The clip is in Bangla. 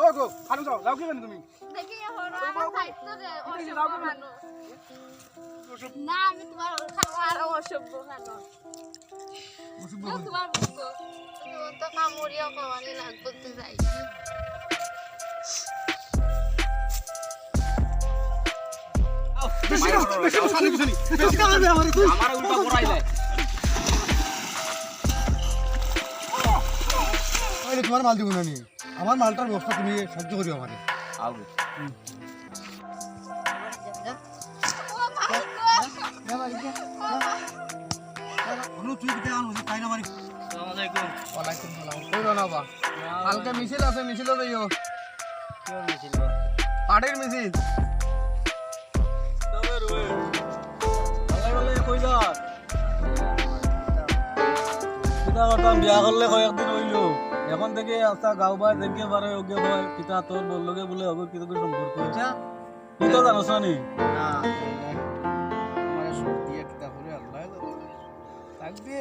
ও গো খানো যাও যাও কি তুমি। দেখি এখন আমার দায়িত্ব রে অসভ্য মানুষ। না আমি তোমার খাওয়ার অসভ্য মানুষ। তোমার বুঝব তো কামড়িয়া খাওয়ানি লাগতে যাই বেশি বেশি দাও সানি বুঝানি বেশি আমার উল্টা পড়াই দেয়। তোমার মাল দিব না নি আমার মালটার ব্যবস্থা তুমি সহ্য করিও আমারে আলু ও মাই তুই কিতে আন তাই না মারি আসসালামু আলাইকুম। ওয়ালাইকুম সালাম। কই বানাবা কালকে মিছিল আছে মিছিল যাইও কেউ মিছিল পার্টির মিছিল। তবে রুই ভালে ভালে কই যা কিতা করতাম বিয়া করলে কয়েকদিন হইল এখন থেকে আস্তা গাঁও বাই যেনকে পারে, ওকে হয় কিতা তোর বললোকে বলে হবে কিন্তু কি সম্পর্ক আচ্ছা কিতা জানোস নি না? আমার সর্দি একটা করে আল্লাহ থাকবে